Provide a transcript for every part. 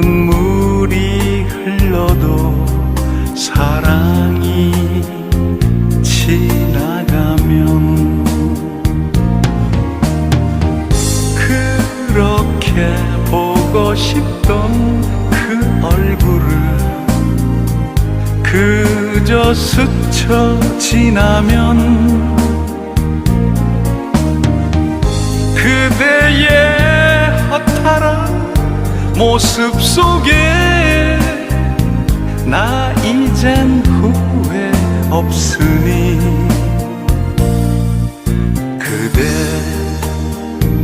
눈물이 흘러도 사랑이 지나가면 그렇게 보고 싶던 그 얼굴을 그저 스쳐 지나면 모습 속에 나 이젠 후회 없으니 그대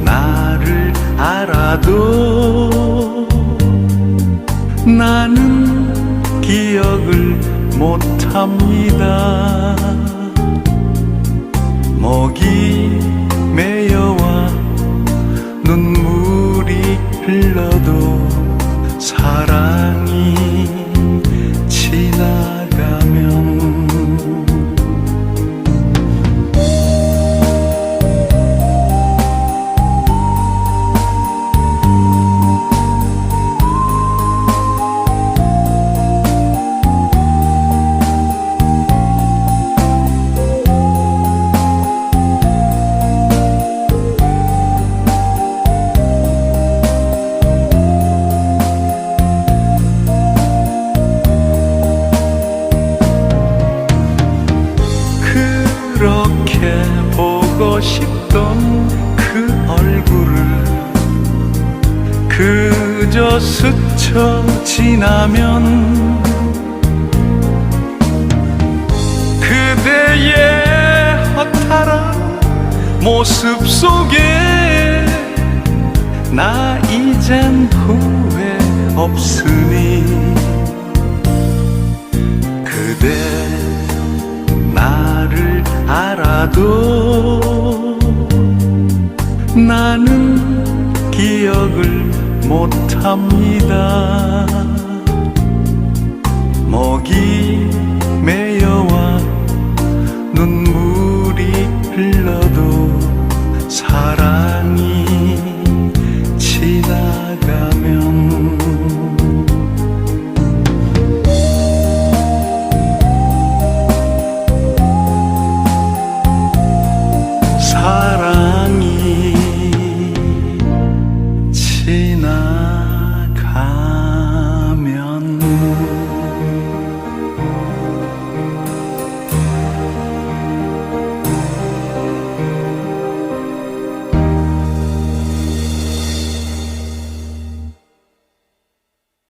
나를 알아도 나는 기억을 못합니다. 목이 보고 싶던 그 얼굴을 그저 스쳐 지나면 그대의 허탈한 모습 속에 나 이젠 후회 없으니 그대 알아도 나는 기억을 못합니다. 목이